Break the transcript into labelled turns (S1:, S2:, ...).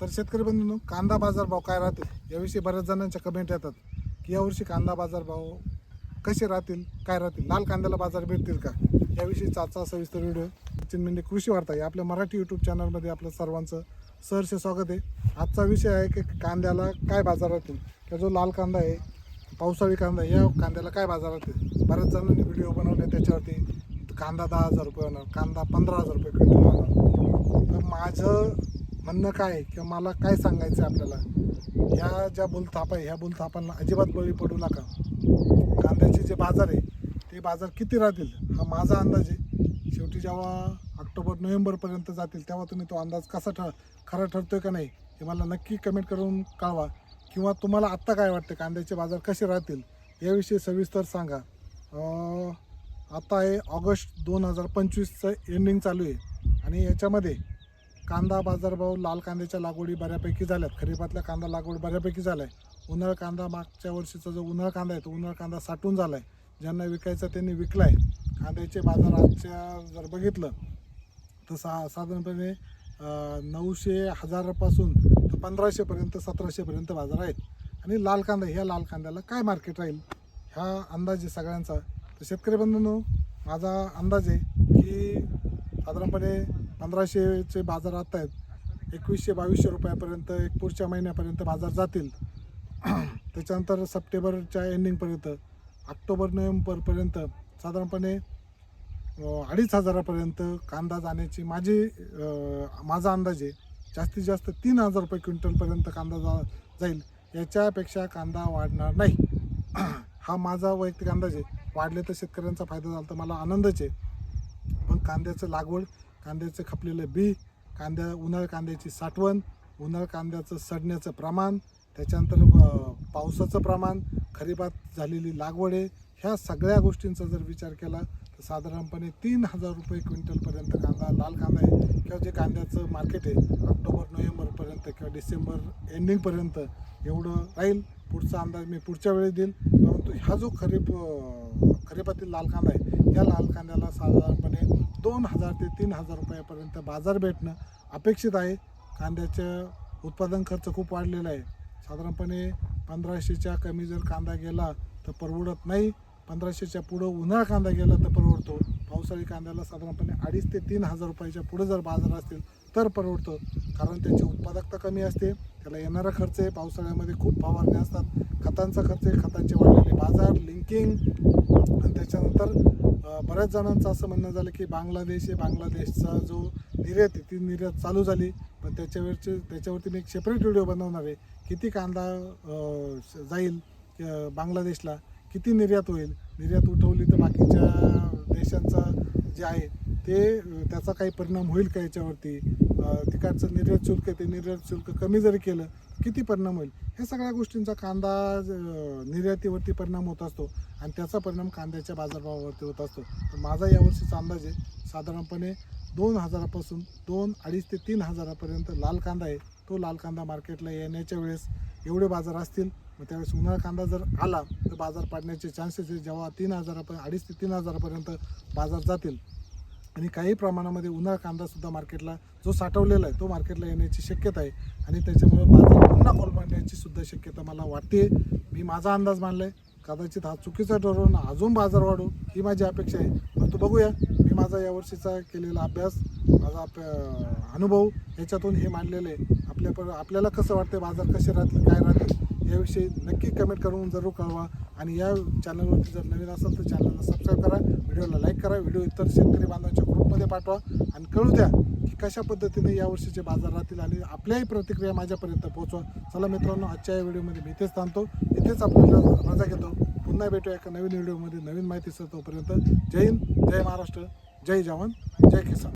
S1: तर शेतकरी बंधूंनो कांदा बाजार भाव काय राहतील याविषयी बऱ्याच जणांच्या कमेंट येतात की यावर्षी कांदा बाजार भाव कसे राहतील काय राहतील? लाल कांद्याला बाजार भेटतील का? याविषयी आजचा सविस्तर व्हिडिओ सचिन कृषी वार्ता या आपल्या मराठी यूट्यूब चॅनलमध्ये आपलं सर्वांचं सहर्ष स्वागत आहे. आजचा विषय आहे की कांद्याला काय बाजार राहतील? किंवा जो लाल कांदा आहे पावसाळी कांदा या कांद्याला काय बाजार राहतील? बऱ्याच जणांनी व्हिडिओ बनवले त्याच्यावरती कांदा दहा हजार रुपये होणार कांदा पंधरा हजार रुपये क्विंटल होणार. तर माझं म्हणणं काय आहे किंवा मला काय सांगायचं आहे आपल्याला? ह्या ज्या बुलथापा आहे ह्या बोलथापांना अजिबात बळी पडू नका. कांद्याचे जे बाजार आहे ते बाजार किती राहतील? हा माझा अंदाज आहे. शेवटी जेव्हा ऑक्टोबर नोव्हेंबरपर्यंत जातील तेव्हा तुम्ही तो अंदाज कसा ठर खरा ठरतो आहे का नाही हे मला नक्की कमेंट करून कळवा. किंवा तुम्हाला आत्ता काय वाटतं? कांद्याचे बाजार कसे राहतील? याविषयी सविस्तर सांगा. आता आहे ऑगस्ट दोन हजार पंचवीसचं एंडिंग चालू आहे. आणि याच्यामध्ये कांदा बाजारभाव लाल कांद्याच्या लागवडी बऱ्यापैकी झाल्यात. खरीपातल्या कांदा लागवड बऱ्यापैकी झाला आहे उन्हाळ कांदा मागच्या वर्षीचा जो उन्हाळ कांदा आहे तो उन्हाळ कांदा साठून झाला आहे ज्यांना विकायचा त्यांनी विकला आहे कांद्याचे बाजार आजच्या जर बघितलं तर सा साधारणपणे नऊशे हजारापासून तर पंधराशेपर्यंत सतराशेपर्यंत बाजार आहेत. आणि लाल कांदा ह्या लाल कांद्याला काय मार्केट राहील? ह्या अंदाज आहे सगळ्यांचा. तर शेतकरी बंधूंनो माझा अंदाज आहे की साधारणपणे पंधराशेचे बाजार आता आहेत. एकवीसशे बावीसशे रुपयापर्यंत एक पुढच्या महिन्यापर्यंत बाजार जातील. त्याच्यानंतर सप्टेंबरच्या एंडिंगपर्यंत ऑक्टोबर नोव्हेंबरपर्यंत साधारणपणे अडीच हजारापर्यंत कांदा जाण्याची माझी माझा अंदाज आहे जास्तीत जास्त तीन हजार रुपये क्विंटलपर्यंत कांदा जा जाईल. याच्यापेक्षा कांदा वाढणार नाही. हा माझा वैयक्तिक अंदाज आहे. वाढले तर शेतकऱ्यांचा फायदा झाला तर मला आनंदच आहे. पण कांद्याचं लागवड कांद्याचं खपलेलं बी कांद्या उन्हाळ कांद्याची साठवण उन्हाळ कांद्याचं सडण्याचं प्रमाण त्याच्यानंतर पावसाचं प्रमाण खरीपात झालेली लागवड आहे. ह्या सगळ्या गोष्टींचा जर विचार केला साधारणपणे तीन हजार रुपये क्विंटलपर्यंत कांदा लाल कांदा आहे किंवा जे कांद्याचं मार्केट आहे ऑक्टोबर नोव्हेंबरपर्यंत किंवा डिसेंबर एंडिंगपर्यंत एवढं राहील. पुढचा अंदाज मी पुढच्या वेळी देईल परंतु ह्या जो खरीप खरीपातील लाल कांदा आहे या लाल कांद्याला साधारणपणे दोन हजार ते तीन हजार रुपयापर्यंत बाजार भेटणं अपेक्षित आहे. कांद्याचं उत्पादन खर्च खूप वाढलेला आहे. साधारणपणे पंधराशेच्या कमी जर कांदा गेला तर परवडत नाही. पंधराशेच्या पुढं उन्हाळा कांदा गेला तर परवडतो. पावसाळी कांद्याला साधारणपणे अडीच ते तीन हजार रुपयाच्या पुढं जर बाजार असतील तर परवडतो. कारण त्याची उत्पादकता कमी असते त्याला येणारा खर्च आहे पावसाळ्यामध्ये खूप फवारणी असतात. खतांचा खर्च आहे खतांचे वाढलेले बाजार लिंकिंग आणि त्याच्यानंतर बऱ्याच जणांचं असं म्हणणं झालं की बांगलादेश आहे बांगलादेशचा जो निर्यात आहे ती निर्यात चालू झाली. पण त्याच्यावरचे त्याच्यावरती मी एक सेपरेट व्हिडिओ बनवणार आहे. किती कांदा जाईल बांगलादेशला? किती निर्यात होईल? निर्यात उठवली तर बाकीच्या देशांचा जे आहे ते त्याचा काही परिणाम होईल का याच्यावरती? तिकडचं निर्यात शुल्क आहे ते निर्यात शुल्क कमी जरी केलं किती परिणाम होईल? ह्या सगळ्या गोष्टींचा कांदा निर्यातीवरती परिणाम होत असतो आणि त्याचा परिणाम कांद्याच्या बाजारभावावरती होत असतो. तर माझा यावर्षीचा अंदाज आहे साधारणपणे दोन हजारापासून दोन अडीच ते तीन हजारापर्यंत लाल कांदा आहे. तो लाल कांदा मार्केटला येण्याच्या वेळेस एवढे बाजार असतील मग त्यावेळेस उन्हाळा कांदा जर आला तर बाजार पाडण्याचे चान्सेस आहे जेव्हा तीन हजारापर्यंत अडीच ते तीन हजारापर्यंत बाजार जातील. आणि काही प्रमाणामध्ये उन्हाळा कांदासुद्धा मार्केटला जो साठवलेला आहे तो मार्केटला येण्याची शक्यता आहे. आणि त्याच्यामुळे बाजार पुन्हा कोलमडण्याची सुद्धा शक्यता मला वाटते मी माझा अंदाज मानला आहे कदाचित हा चुकीचा ठरवून अजून बाजार वाढू ही माझी अपेक्षा आहे. परंतु बघूया. मी माझा यावर्षीचा केलेला अभ्यास माझा अप- अनुभव याच्यातून हे मांडलेलं आहे. आपल्या पर आपल्याला कसं वाटतं बाजार कसे राहतील काय राहतील? याविषयी नक्की कमेंट करून जरूर कळवा. आणि या चॅनलवरती जर नवीन असाल तर चॅनलला सबस्क्राईब करा. व्हिडिओला लाईक करा. व्हिडिओ इतर शेतकरी बांधवांच्या ग्रुपमध्ये पाठवा. आणि कळू द्या की कशा पद्धतीने यावर्षीचे बाजार राहतील आणि आपल्याही प्रतिक्रिया माझ्यापर्यंत पोहोचवा. चला मित्रांनो आजच्या या व्हिडिओमध्ये मी इथेच थांबतो. इथेच आपल्याला रजा घेतो पुन्हा भेटूया एका नवीन व्हिडिओमध्ये. नवीन माहिती तोपर्यंत जय हिंद जय महाराष्ट्र जय जवान जय किसान.